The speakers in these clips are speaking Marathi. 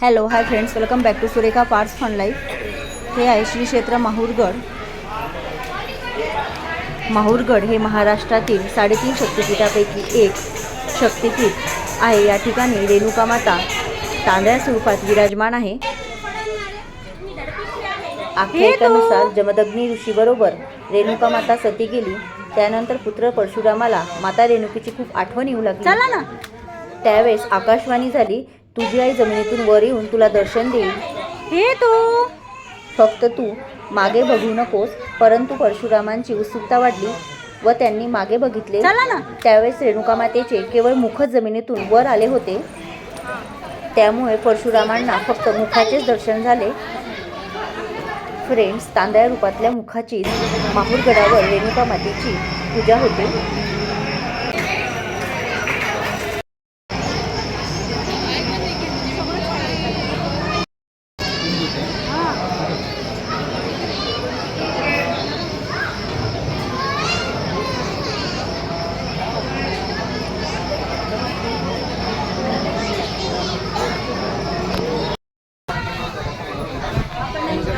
Hello hi friends welcome back to Surekha parts fun life हे आहे श्री क्षेत्र माहूरगड. माहूरगड हे महाराष्ट्रातील साडेतीन शक्तिपीठापैकी एक शक्तिपीठ आहे. या ठिकाणी रेणुका माता तांदळ्या स्वरूपात विराजमान आहे. आख्यायिकानुसार जमदग्नी ऋषीबरोबर रेणुका माता सती गेली. त्यानंतर पुत्र परशुरामाला माता रेणुकीची खूप आठवण येऊ लागली. चला ना. त्यावेळेस आकाशवाणी झाली. तुझी आई जमिनीतून वर येऊन तुला दर्शन देईल. हे तू? फक्त तू मागे बघू नकोस परंतु परशुरामांची उत्सुकता वाढली व त्यांनी मागे बघितले. चला ना. त्यावेळेस रेणुका मातेचे केवळ मुखच जमिनीतून वर आले होते. त्यामुळे परशुरामांना फक्त मुखाचेच दर्शन झाले. फ्रेंड्स तांदळ्या रूपातल्या मुखाची माहूरगडावर रेणुका मातेची पूजा होते.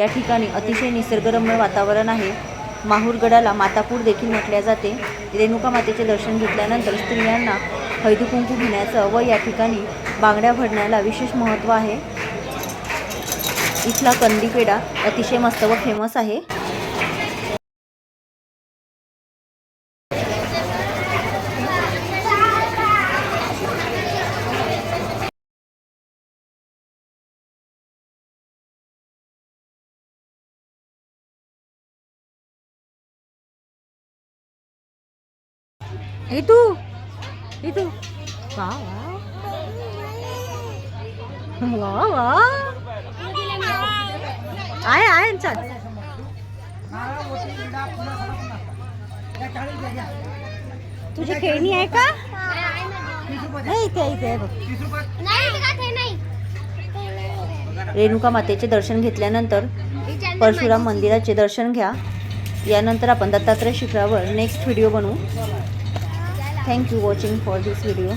या ठिकाणी अतिशय निसर्गरम्य वातावरण आहे. माहूरगडाला मातापूर देखील म्हटल्या जाते. रेणुका मातेचे दर्शन घेतल्यानंतर स्त्रियांना हळदी घेण्याचं व या ठिकाणी बांगड्या भरण्याला विशेष महत्त्व आहे. इथला कंदीपेढा अतिशय मस्त व फेमस आहे. Itu. Itu. Wow. Wow. wow. आहे आहे चल तुझी खेळणी आहे का नाही इथे इथे आहे बघ रेणुका मातेचे दर्शन घेतल्यानंतर परशुराम मंदिराचे दर्शन घ्या यानंतर आपण दत्तात्रय शिखरावर नेक्स्ट व्हिडिओ बनवू thank you watching for this video.